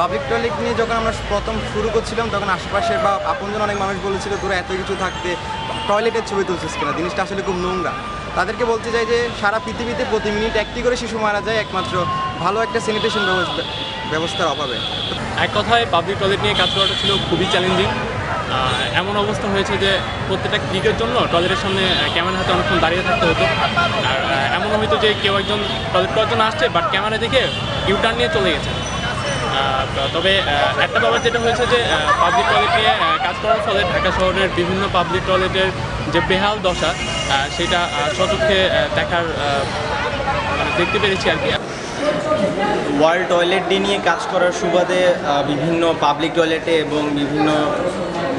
Public toilet নিয়ে যখন আমরা প্রথম শুরু করছিলাম তখন আশেপাশের বা আপনজন অনেক মানুষ বলেছিল তোরা এত কিছু থাকতে টয়লেটের ছবি তুলছিস কিনা? জিনিসটা আসলে খুব নোংরা। তাদেরকে বলতে চাই যে সারা পৃথিবীতে প্রতি মিনিট একটি করে শিশু মারা যায় একমাত্র ভালো একটা স্যানিটেশন ব্যবস্থা ব্যবস্থার অভাবে। এক কথায় পাবলিক টয়লেট নিয়ে কাজ করাটা ছিল খুবই চ্যালেঞ্জিং এমন অবস্থা হয়েছে যে প্রত্যেকটা ক্লিকের জন্য টয়লেটের সামনে ক্যামেরা হাতে অনেকক্ষণ দাঁড়িয়ে থাকতে হতো। আর আহ, এমনও হয়তো যে কেউ একজন টয়লেট করার জন্য আসছে বাট ক্যামেরা দেখে ইউটার্ন নিয়ে চলে গেছে। তবে একটা ব্যাপার যেটা হয়েছে যে পাবলিক টয়লেট কাজ করার ফলে ঢাকা শহরের বিভিন্ন পাবলিক টয়লেটের যে বেহাল দশা সেটা সচক্ষে দেখার মানে দেখতে পেরেছি আর কি। ওয়ার্ল্ড টয়লেট ডে নিয়ে কাজ করার সুবাদে বিভিন্ন পাবলিক টয়লেটে এবং বিভিন্ন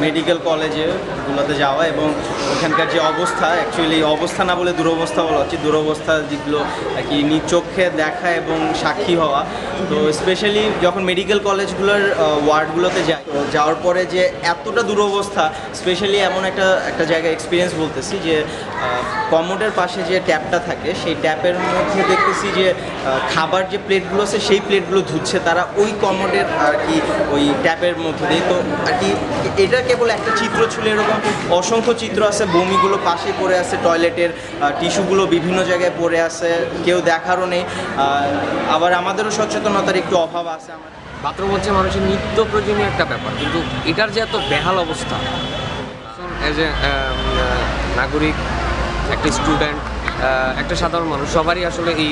মেডিকেল কলেজে গুলোতে যাওয়া এবং ওখানকার যে অবস্থা অ্যাকচুয়ালি অবস্থা না বলে দুরবস্থা বলা উচিত। দুরবস্থা যেগুলো আর কি চোখে দেখা এবং সাক্ষী হওয়া। তো স্পেশালি যখন মেডিকেল কলেজগুলোর ওয়ার্ডগুলোতে যাই যাওয়ার পরে যে এতটা দুরবস্থা স্পেশালি এমন একটা একটা জায়গায় এক্সপিরিয়েন্স বলতেছি যে কমোডের পাশে যে ট্যাপটা থাকে, সেই ট্যাপের মধ্যে দেখতেছি যে খাবার যে প্লেটগুলো আছে সেই প্লেটগুলো ধুচ্ছে তারা। ওই কমোডের আর কি ওই ট্যাপের মধ্যে দিয়ে। তো আর কি এটা কেবল একটা চিত্র ছিল এরকম। অসংখ্য চিত্র আছে বমিগুলো পাশে পড়ে আছে টয়লেটের টিস্যুগুলো বিভিন্ন জায়গায় পড়ে আছে কেউ দেখারও নেই। আবার আমাদেরও সচেতনতার একটু অভাব আছে আমার। বাথরুম হচ্ছে মানুষের নিত্য প্রয়োজনীয় একটা ব্যাপার কিন্তু এটার যে এত বেহাল অবস্থা। এজ এ নাগরিক একটা স্টুডেন্ট একটা সাধারণ মানুষ। সবারই আসলে এই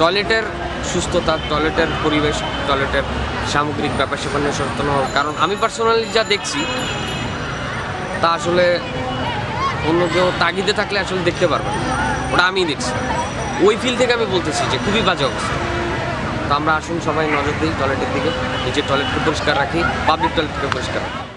টয়লেটের সুস্থতা, টয়লেটের পরিবেশ, টয়লেটের সামগ্রিক ব্যাপার নিয়ে সচেতন হওয়ার কারণ। আমি পার্সোনালি যা দেখছি, তা আসলে অন্য কেউ তাগিদে থাকলে আসলে দেখতে পারবে না। ওটা আমি দেখছি। ওই ফিল থেকে আমি বলতেছি যে খুবই বাজে অবস্থা। তো আমরা আসুন সবাই নজর দিই টয়লেটের দিকে। নিজের টয়লেটকে পরিষ্কার রাখি পাবলিক টয়লেটকে পরিষ্কার রাখি।